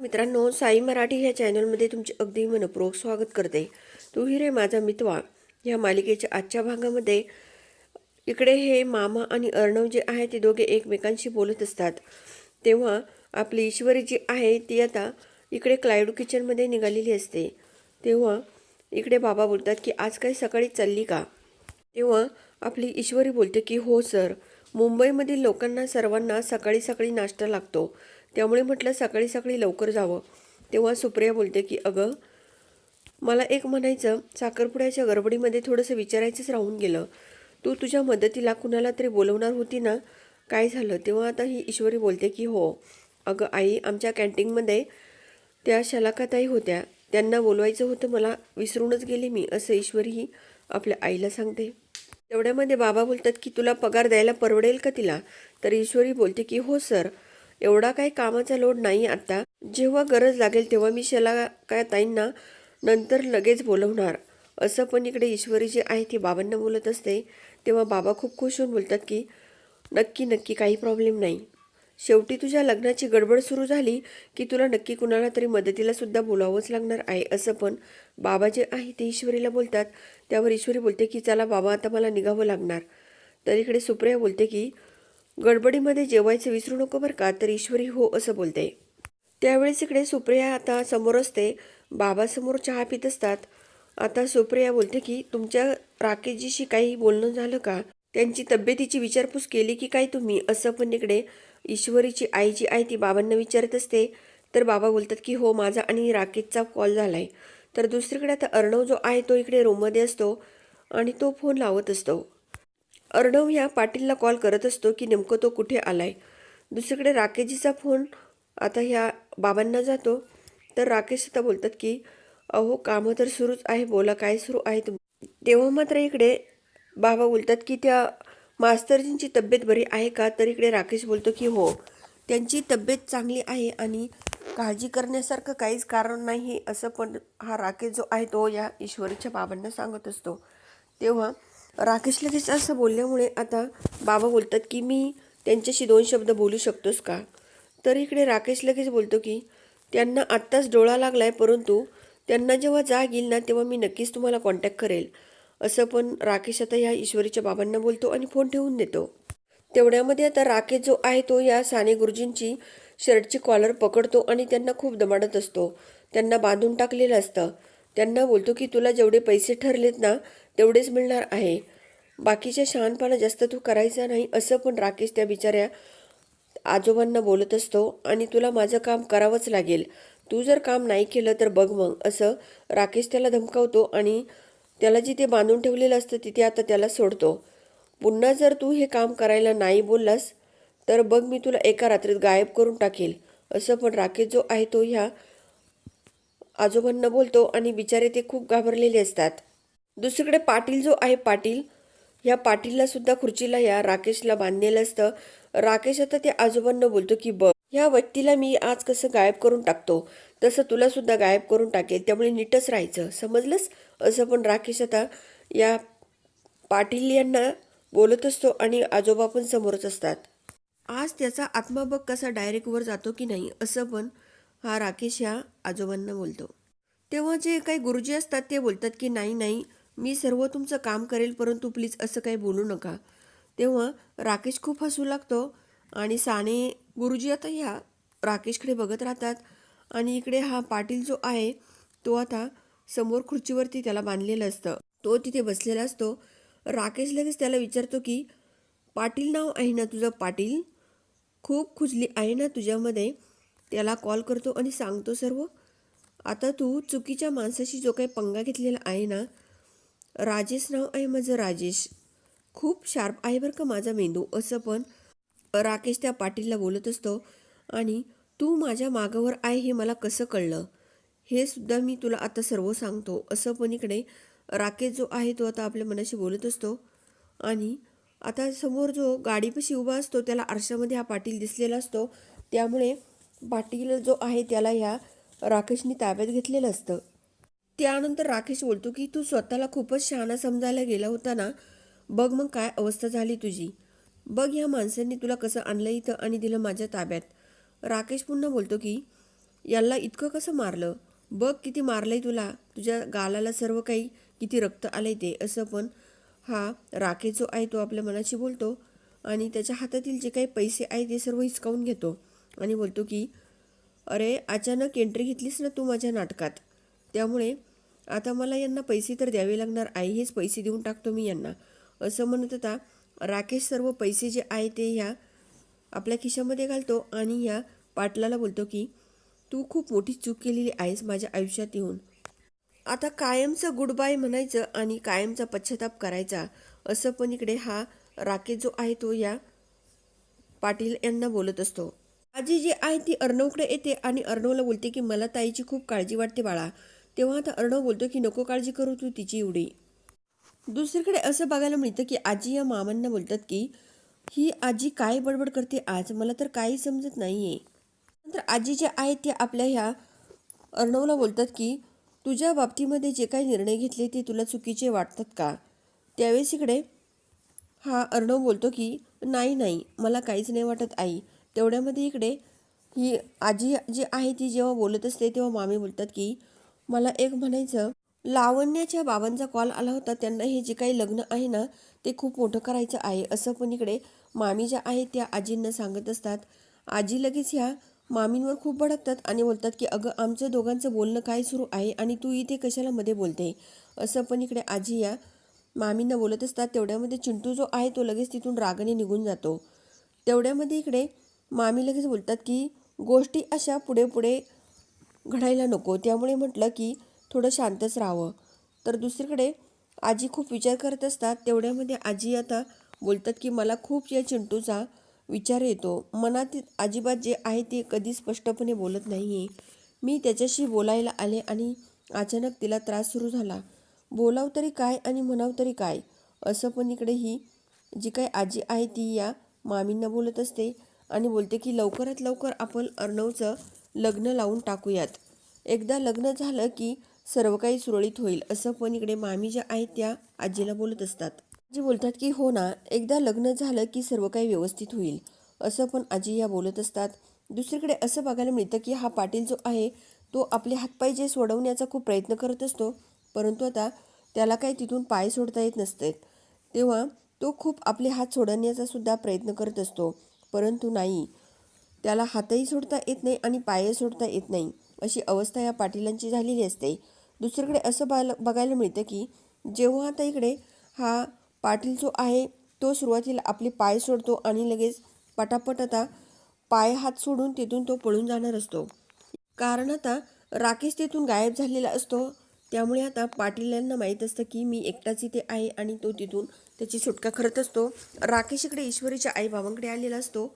मित्रांनो साई मराठी ह्या चॅनलमध्ये तुमचे अगदी मनपूर्वक स्वागत करते. तू ही रे माझा मितवा. ह्या मालिकेच्या आजच्या भागामध्ये इकडे हे मामा आणि अर्णव जे आहे ते दोघे एकमेकांशी बोलत असतात. तेव्हा आपली ईश्वरी जी आहे ती आता इकडे क्लायडू किचनमध्ये निघालेली असते. तेव्हा इकडे बाबा बोलतात की आज काही सकाळी चालली का? तेव्हा आपली ईश्वरी बोलते की हो सर. मुंबईमधील लोकांना सर्वांना सकाळी सकाळी नाश्ता लागतो. त्यामुळे म्हटलं सकाळी सकाळी लवकर जावं. तेव्हा सुप्रिया बोलते की अगं मला एक म्हणायचं साखरपुड्याच्या गडबडीमध्ये थोडंसं विचारायचंच राहून गेलं. तू तुझ्या मदतीला कुणाला तरी बोलवणार होती ना? काय झालं? तेव्हा आता ही ईश्वरी बोलते की हो. अगं आई आमच्या कॅन्टीनमध्ये त्या शलाकाताई होत्या. त्यांना बोलवायचं होतं मला विसरूनच गेले मी असं ईश्वरी ही आपल्या आईला सांगते. तेवढ्यामध्ये बाबा बोलतात की तुला पगार द्यायला परवडेल का तिला? तर ईश्वरी बोलते की हो सर. एवढा काही कामाचा लोड नाही आता. जेव्हा गरज लागेल तेव्हा मी शला काय ताईंना नंतर लगेच बोलवणार. असं पण इकडे ईश्वरी जी आहे ती बाबांना बोलत असते. तेव्हा बाबा खूप खुश होऊन बोलतात की नक्की नक्की काही प्रॉब्लेम नाही. शेवटी तुझ्या लग्नाची गडबड सुरू झाली की तुला नक्की कुणाला तरी मदतीला सुद्धा बोलावंच लागणार आहे असं पण बाबा जे आहे ते ईश्वरीला बोलतात. त्यावर ईश्वरी बोलते की चला बाबा आता मला निघावं लागणार. तर इकडे सुप्रिया बोलते की गडबडीमध्ये जेवायचं विसरू नको बरं का तर ईश्वरी हो असं बोलते. त्यावेळेस इकडे सुप्रिया आता समोर असते. बाबासमोर चहा पित असतात. आता सुप्रिया बोलते की तुमच्या राकेशजीशी काही बोलणं झालं का? त्यांची तब्येतीची विचारपूस केली की काय तुम्ही? असं पण इकडे ईश्वरीची आई जी आहे ती बाबांना विचारत असते. तर बाबा बोलतात की हो माझा आणि राकेशचा कॉल झाला आहे तर दुसरीकडे आता अर्णव जो आहे तो इकडे रूममध्ये असतो आणि तो फोन लावत असतो. अर्णव ह्या पाटीलला कॉल करत असतो की नेमकं तो कुठे आलाय. दुसरीकडे राकेशजीचा फोन आता ह्या बाबांना जातो. तर राकेश आता बोलतात की अहो कामं तर सुरूच आहे बोला काय सुरू आहे तुम तेव्हा मात्र इकडे बाबा बोलतात की त्या मास्तरजींची तब्येत बरी आहे का? तर इकडे राकेश बोलतो की हो त्यांची तब्येत चांगली आहे आणि काळजी करण्यासारखं काहीच कारण नाही असं पण हा राकेश जो आहे तो या ईश्वरीच्या बाबांना सांगत असतो. तेव्हा राकेश लगेच असं बोलल्यामुळे आता बाबा बोलतात की मी त्यांच्याशी दोन शब्द बोलू शकतोस का? तर इकडे राकेश लगेच बोलतो की त्यांना आत्ताच डोळा लागलाय परंतु त्यांना जेव्हा जाग येईल ना तेव्हा मी नक्कीच तुम्हाला कॉन्टॅक्ट करेल. असं पण राकेश आता या ईश्वरीच्या बाबांना बोलतो आणि फोन ठेवून देतो. तेवढ्यामध्ये आता राकेश जो आहे तो या साने गुरुजींची शर्टची कॉलर पकडतो आणि त्यांना खूप दमाडत असतो. त्यांना बांधून टाकलेलं असतं. त्यांना बोलतो की तुला जेवढे पैसे ठरलेत ना तेवढेच मिळणार आहे. बाकीच्या शहाणपणा जास्त तू करायचा नाही असं पण राकेश त्या बिचाऱ्या आजोबांना बोलत असतो. आणि तुला माझं काम करावंच लागेल. तू जर काम नाही केलं तर बघ मग असं राकेश त्याला धमकावतो आणि त्याला जिथे बांधून ठेवलेलं असतं तिथे आता त्याला सोडतो. पुन्हा जर तू हे काम करायला नाही बोललास तर बघ मी तुला एका रात्रीत गायब करून टाकेल असं पण राकेश जो आहे तो ह्या आजोबांना बोलतो आणि बिचारे ते खूप घाबरलेले असतात. दुसरीकडे पाटील जो आहे पाटील ह्या पाटीलला सुद्धा खुर्चीला या राकेशला बांधलेलं असतं. राकेश आता त्या आजोबांना बोलतो की बघ ह्या व्यक्तीला मी आज कसं गायब करून टाकतो? तसं तुला सुद्धा गायब करून टाकेल. त्यामुळे नीटच राहायचं. समजलंच असं पण राकेश आता या पाटील यांना बोलत असतो आणि आजोबा पण समोरच असतात. आज त्याचा आत्मा बघ कसा डायरेक्ट वर जातो की नाही? असं पण हा राकेश ह्या आजोबांना बोलतो. तेव्हा जे काही गुरुजी असतात ते बोलतात की नाही नाही मी सर्व तुमचं काम करेल परंतु प्लीज असं काही बोलू नका. तेव्हा राकेश खूप हसू लागतो आणि साने गुरुजी आता ह्या राकेशकडे बघत राहतात आणि इकडे हा पाटील जो आहे तो आता समोर खुर्चीवरती त्याला बांधलेलं असतं. तो तिथे बसलेला असतो. राकेश लगेच त्याला विचारतो की पाटील नाव आहे ना तुझं पाटील? खूप खुजली आहे ना तुझ्यामध्ये. त्याला कॉल करतो आणि सांगतो सर्व. आता तू चुकीच्या माणसाशी जो काही पंगा घेतलेला आहे ना राजेश नाव आहे माझं राजेश. खूप शार्प आहे बरं का माझा मेंदू. असं पण राकेश त्या पाटीलला बोलत असतो आणि तू माझ्या मागावर आहे हे मला कसं कळलं? हे सुद्धा मी तुला आता सर्व सांगतो. असं पण इकडे राकेश जो आहे तो आता आपल्या मनाशी बोलत असतो आणि आता समोर जो गाडीपाशी उभा असतो त्याला आरशामध्ये हा पाटील दिसलेला असतो. त्यामुळे पाटील जो आहे त्याला ह्या राकेशने ताब्यात घेतलेलं असतं. त्यानंतर राकेश बोलतो की तू स्वतःला खूपच शहाणा समजायला गेला होता ना? बघ मग काय अवस्था झाली तुझी. बघ ह्या माणसांनी तुला कसं आणलं इथं आणि दिलं माझ्या ताब्यात. राकेश पुन्हा बोलतो की याला इतकं कसं मारलं? बघ किती मारलंय तुला. तुझ्या गालाला सर्व काही किती रक्त आलंय ते. असं पण हा राकेश जो आहे तो आपल्या मनाशी बोलतो आणि त्याच्या हातातील जे काही पैसे आहे ते सर्व हिसकावून घेतो. आणि बोलतो की अरे अचानक एंट्री घेतलीस ना तू माझ्या नाटकात. त्यामुळे आता मला यांना पैसे तर द्यावे लागणार. आहे हेच पैसे देऊन टाकतो मी यांना. असं म्हणत होता. राकेश सर्व पैसे जे आहे ते ह्या आपल्या खिशामध्ये घालतो आणि या पाटलाला बोलतो की तू खूप मोठी चूक केलेली आहेस माझ्या आयुष्यात येऊन. आता कायमचं गुड बाय म्हणायचं आणि कायमचा पश्चाताप करायचा. असं पण इकडे हा राकेश जो आहे तो या पाटील यांना बोलत असतो. आजी जी आहे ती अर्णवकडे येते आणि अर्णवला बोलते की मला ताईची खूप काळजी वाटते बाळा. तेव्हा आता अर्णव बोलतो की नको काळजी करू तू तिची एवढी. दुसरीकडे असं बघायला मिळतं की आजी या मामांना बोलतात की ही आजी काय बडबड करते आज? मला तर काही समजत नाही आहे नंतर आजी जे आहेत ते आपल्या ह्या अर्णवला बोलतात की तुझ्या बाबतीमध्ये जे काही निर्णय घेतले ते तुला चुकीचे वाटतात का? त्यावेळेस इकडे हा अर्णव बोलतो की नाही नाही मला काहीच नाही वाटत आई. तेवढ्यामध्ये इकडे ही आजी जी आहे ती जेव्हा बोलत असते तेव्हा मामी बोलतात की मला एक म्हणायचं लावण्याच्या बाबांचा कॉल आला होता त्यांना हे जे काही लग्न आहे ना ते खूप मोठं करायचं आहे. असं पण इकडे मामी ज्या आहेत त्या आजींना सांगत असतात. आजी लगेच ह्या मामींवर खूप भडकतात आणि बोलतात की अगं आमचं दोघांचं बोलणं काय सुरू आहे आणि तू इथे कशाला मध्ये बोलते? असं पण इकडे आजी या मामींना बोलत असतात. तेवढ्यामध्ये चिंटू जो आहे तो लगेच तिथून रागाने निघून जातो. तेवढ्यामध्ये इकडे मामी लगेच बोलतात की गोष्टी अशा पुढे पुढे घडायला नको. त्यामुळे म्हटलं की थोडं शांतच राहावं. तर दुसरीकडे आजी खूप विचार करत असतात. तेवढ्यामध्ये आजी आता बोलतात की मला खूप या चिंटूचा विचार येतो. मनात अजिबात जे आहे ते कधी स्पष्टपणे बोलत नाही आहे मी त्याच्याशी बोलायला आले आणि अचानक तिला त्रास सुरू झाला. बोलाव तरी काय आणि म्हणाव तरी काय? असं पण इकडे ही जी काही आजी आहे ती या मामींना बोलत असते. आणि बोलते की लवकरात लवकर आपण अर्णवचं लग्न लावून टाकूयात. एकदा लग्न झालं की सर्व काही सुरळीत होईल असं पण इकडे मामी ज्या आहेत त्या आजीला बोलत असतात. आजी बोलतात की हो ना एकदा लग्न झालं की सर्व काही व्यवस्थित होईल. असं पण आजी या बोलत असतात. दुसरीकडे असं बघायला मिळतं की हा पाटील जो आहे तो आपले हातपाय जे सोडवण्याचा खूप प्रयत्न करत असतो परंतु आता त्याला काही तिथून पाय सोडता येत नसतात. तेव्हा तो खूप आपले हात सोडवण्याचा सुद्धा प्रयत्न करत असतो. परंतु नाही. त्याला हातही सोडता येत नाही आणि पायही सोडता येत नाही अशी अवस्था या पाटीलांची झालेली असते. दुसरीकडे असं बघायला बघायला मिळतं की जेव्हा आता इकडे हा पाटील जो आहे तो सुरुवातीला आपले पाय सोडतो आणि लगेच पटापट आता पाय हात सोडून तिथून तो पळून जाणार असतो. कारण आता राकेश तिथून गायब झालेला असतो. त्यामुळे आता पाटील यांना माहीत असतं की मी एकटाच इथे आहे आणि तो तिथून त्याची सुटका करत असतो. राकेश इकडे ईश्वरीच्या आईबाबांकडे आलेला असतो.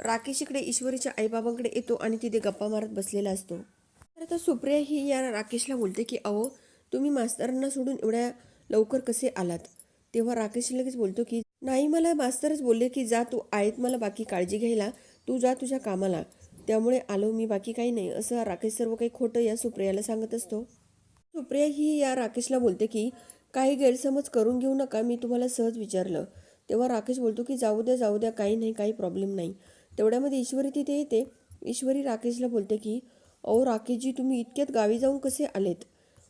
राकेश इकडे ईश्वरीच्या आईबाबांकडे येतो आणि तिथे गप्पा मारत बसलेला असतो. तर आता सुप्रिया ही या राकेशला बोलते की अहो तुम्ही मास्तरांना सोडून एवढ्या लवकर कसे आलात? तेव्हा राकेश लगेच बोलतो की नाही मला मास्तरच बोलले की जा तू आहेत मला बाकी काळजी घ्यायला. तू जा तुझ्या कामाला. त्यामुळे आलो मी बाकी काही नाही असं राकेश सर्व काही खोटं या सुप्रियाला सांगत असतो. सुप्रिया ही या राकेशला बोलते की काही गैरसमज करून घेऊ नका मी तुम्हाला सहज विचारलं. तेव्हा राकेश बोलतो की जाऊ द्या जाऊ द्या काही नाही काही प्रॉब्लेम नाही. तेवढ्यामध्ये ईश्वरी तिथे येते. ईश्वरी राकेशला बोलते की अहो राकेशजी तुम्ही इतक्यात गावी जाऊन कसे आलेत?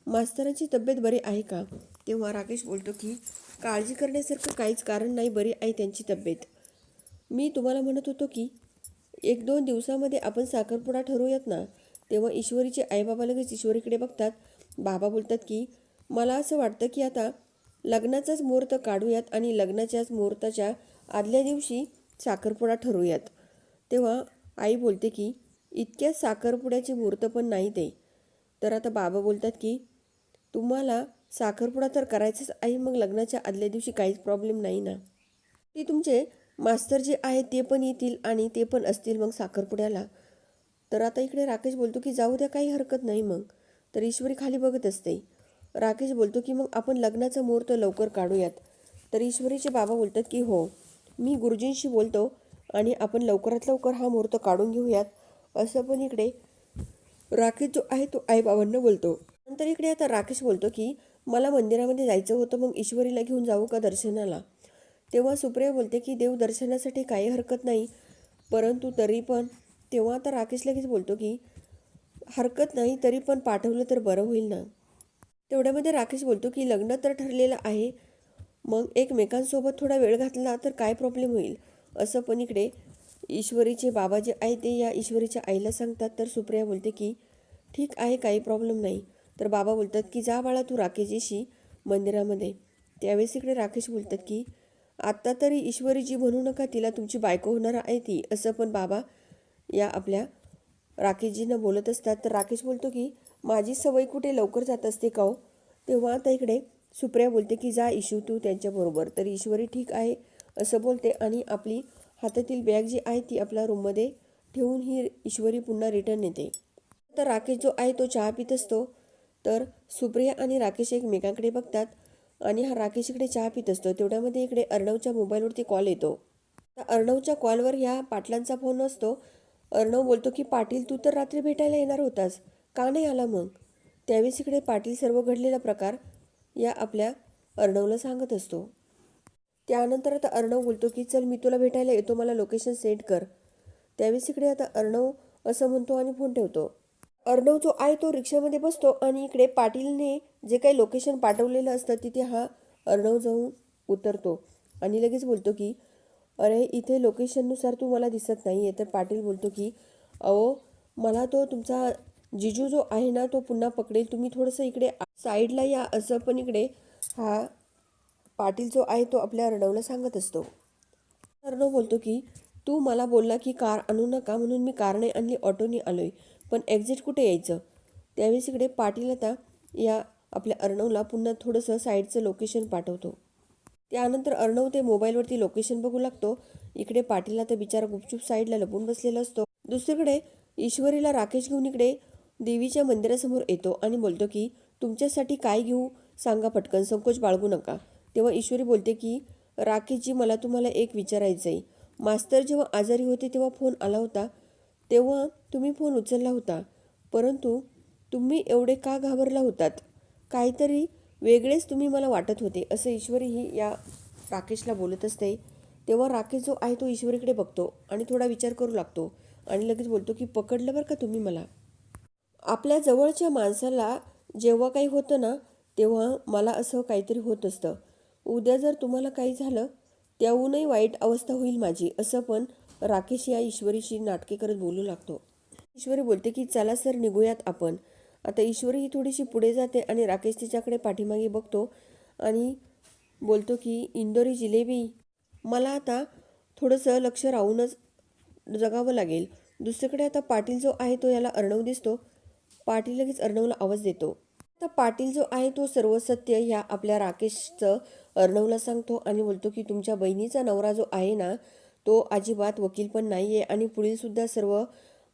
मास्तरांची तब्येत बरी आहे का? तेव्हा राकेश बोलतो की काळजी करण्यासारखं काहीच कारण नाही बरी आहे त्यांची तब्येत. मी तुम्हाला म्हणत होतो की एक दोन दिवसामध्ये आपण साखरपुडा ठरवूयात ना? तेव्हा ईश्वरीचे आईबाबा लगेच ईश्वरीकडे बघतात. बाबा बोलतात की मला असं वाटतं की आता लग्नाचाच मुहूर्त काढूयात आणि लग्नाच्याच मुहूर्ताच्या आदल्या दिवशी साखरपुडा ठरवूयात. तेव्हा आई बोलते की इतक्या साखरपुड्याचे मुहूर्त पण नाही ते. तर आता बाबा बोलतात की तुम्हाला साखरपुडा तर करायचाच आहे मग लग्नाच्या आदल्या दिवशी काहीच प्रॉब्लेम नाही ना? ते तुमचे मास्तर जे आहेत ते पण येतील आणि ते पण असतील मग साखरपुड्याला. तर आता इकडे राकेश बोलतो की जाऊ द्या काही हरकत नाही मग. तर ईश्वरी खाली बघत असते. राकेश बोलतो की मग आपण लग्नाचा मुहूर्त लवकर काढूयात. तर ईश्वरीचे बाबा बोलतात की हो मी गुरुजींशी बोलतो आणि आपण लवकरात लवकर हा मुहूर्त काढून घेऊयात. असं पण इकडे राकेश जो आहे तो आईबाबांना बोलतो. नंतर इकडे आता राकेश बोलतो की मला मंदिरामध्ये जायचं होतं मग ईश्वरीला घेऊन जाऊ का दर्शनाला? तेव्हा सुप्रिया बोलते की देव दर्शनासाठी काही हरकत नाही परंतु तरी पण. तेव्हा आता राकेश लगेच बोलतो की हरकत नाही तरी पण पाठवलं तर बरं होईल ना? तेवढ्यामध्ये राकेश बोलतो की लग्न तर ठरलेलं आहे. मग एकमेकांसोबत थोडा वेळ घातला तर काय प्रॉब्लेम होईल? असं पण इकडे ईश्वरीचे बाबा जे आहे ते या ईश्वरीच्या आईला सांगतात. तर सुप्रिया बोलते की ठीक आहे काही प्रॉब्लेम नाही. तर बाबा बोलतात की जा बाळा तू राकेशजीशी मंदिरामध्ये. त्यावेळेस इकडे राकेश बोलतात की आत्ता तरी ईश्वरीजी म्हणू नका तिला तुमची बायको होणार आहे ती. असं पण बाबा या आपल्या राकेशजीनं बोलत असतात. तर राकेश बोलतो की माझी सवय कुठे लवकर जात असते का हो तेव्हा आता इकडे सुप्रिया बोलते की जा इशू तू त्यांच्याबरोबर तर ईश्वरी ठीक आहे असं बोलते आणि आपली हातातील बॅग जी आहे ती आपल्या रूममध्ये ठेवून ही ईश्वरी पुन्हा रिटर्न येते. तर राकेश जो आहे तो चहा पित असतो. तर सुप्रिया आणि राकेश एकमेकांकडे बघतात आणि हा राकेश इकडे चहा पित असतो. तेवढ्यामध्ये इकडे अर्णवच्या मोबाईलवरती कॉल येतो. तर अर्णवच्या कॉलवर ह्या पाटलांचा फोन असतो. अर्णव बोलतो की पाटील तू तर रात्री भेटायला येणार होतास. का नाही आला मग? त्यावेळेस इकडे पाटील सर्व घडलेला प्रकार या आपल्या अर्णवला सांगत असतो. त्यानंतर आता अर्णव बोलतो की चल मी तुला भेटायला येतो. मला लोकेशन सेंड कर. त्यावेळेस इकडे आता अर्णव असं म्हणतो आणि फोन ठेवतो. अर्णव जो आहे तो रिक्षामध्ये बसतो आणि इकडे पाटीलने जे काही लोकेशन पाठवलेलं असतं तिथे हा अर्णव जाऊन उतरतो आणि लगेच बोलतो की अरे इथे लोकेशननुसार तू मला दिसत नाही आहे तर पाटील बोलतो की अहो मला तो तुमचा जिजू जो आहे ना तो पुन्हा पकडेल. तुम्ही थोडंसं इकडे साईडला या असं पण इकडे. हा पाटील जो आहे तो आपल्या अर्णवला सांगत असतो. अर्णव बोलतो की तू मला बोलला की कार आणू नका म्हणून मी कारने आणली ऑटोने आहे पण एक्झिट कुठे यायचं? त्यावेळेस इकडे पाटील आता या आपल्या अर्णवला पुन्हा थोडंसं साईडचं लोकेशन पाठवतो. त्यानंतर अर्णव ते मोबाईलवरती लोकेशन बघू लागतो. इकडे पाटीलला तर बिचारा गुपचूप साईडला लपून बसलेला असतो. दुसरीकडे ईश्वरीला राकेश घेऊन इकडे देवीच्या मंदिरासमोर येतो आणि बोलतो की तुमच्यासाठी काय घेऊ? सांगा पटकन संकोच बाळगू नका. तेव्हा ईश्वरी बोलते की राकेशजी मला तुम्हाला एक विचारायचं आहे मास्तर जेव्हा आजारी होते तेव्हा फोन आला होता. तेव्हा तुम्ही फोन उचलला होता. परंतु तुम्ही एवढे का घाबरला होतात? काहीतरी वेगळेच तुम्ही मला वाटत होते असं ईश्वरीही या राकेशला बोलत असते. तेव्हा राकेश जो आहे तो ईश्वरीकडे बघतो आणि थोडा विचार करू लागतो आणि लगेच बोलतो की पकडलं बरं का तुम्ही मला? आपल्या जवळच्या माणसाला जेव्हा काही होतं ना तेव्हा मला असं काहीतरी होत असतं. उद्या जर तुम्हाला काही झालं त्याहूनही वाईट अवस्था होईल माझी असं पण राकेश या ईश्वरीशी नाटके करत बोलू लागतो. ईश्वरी बोलते की चला सर निघूयात आपण. आता ईश्वरी ही थोडीशी पुढे जाते आणि राकेश तिच्याकडे पाठीमागे बघतो आणि बोलतो की इंदोरी जिलेबी मला आता थोडंसं लक्ष राहूनच जगावं लागेल. दुसरीकडे आता पाटील जो आहे तो याला अर्णव दिसतो. पाटील लगेच अर्णवला आवाज देतो. आता पाटील जो आहे तो सर्व सत्य ह्या आपल्या राकेशचं अर्णवला सांगतो आणि बोलतो की तुमच्या बहिणीचा नवरा जो आहे ना तो अजिबात वकील पण नाही आहे आणि पुढीलसुद्धा सर्व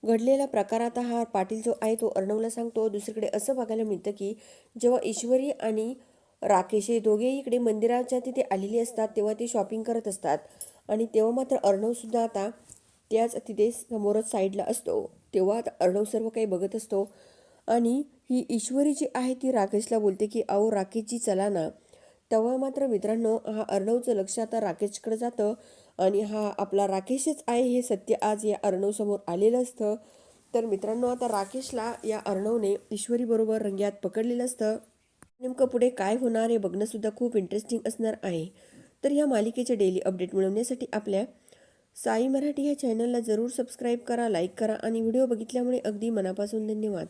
घडलेला प्रकार आता हा पाटील जो आहे तो अर्णवला सांगतो. दुसरीकडे असं बघायला मिळतं की जेव्हा ईश्वरी आणि राकेश हे दोघेही इकडे मंदिराच्या तिथे आलेले असतात तेव्हा ते शॉपिंग करत असतात. आणि तेव्हा मात्र अर्णवसुद्धा आता त्याच तिथे समोरच साईडला असतो. तेव्हा आता अर्णव सर्व काही बघत असतो. आणि ही ईश्वरी जी आहे ती राकेशला बोलते की अहो राकेशजी चला ना. तेव्हा मात्र मित्रांनो हा अर्णवचं लक्ष आता राकेशकडे जातं. आणि हा आपला राकेशच आहे हे सत्य आज या अर्णवसमोर आलेलं असतं. तर मित्रांनो आता राकेशला या अर्णवने ईश्वरीबरोबर रंग्यात पकडलेलं असतं. नेमकं पुढे काय होणार हे बघणंसुद्धा खूप इंटरेस्टिंग असणार आहे. तर या मालिकेचे डेली अपडेट मिळवण्यासाठी आपल्या साई मराठी या चॅनलला जरूर सबस्क्राईब करा लाईक करा आणि व्हिडिओ बघितल्यामुळे अगदी मनापासून धन्यवाद.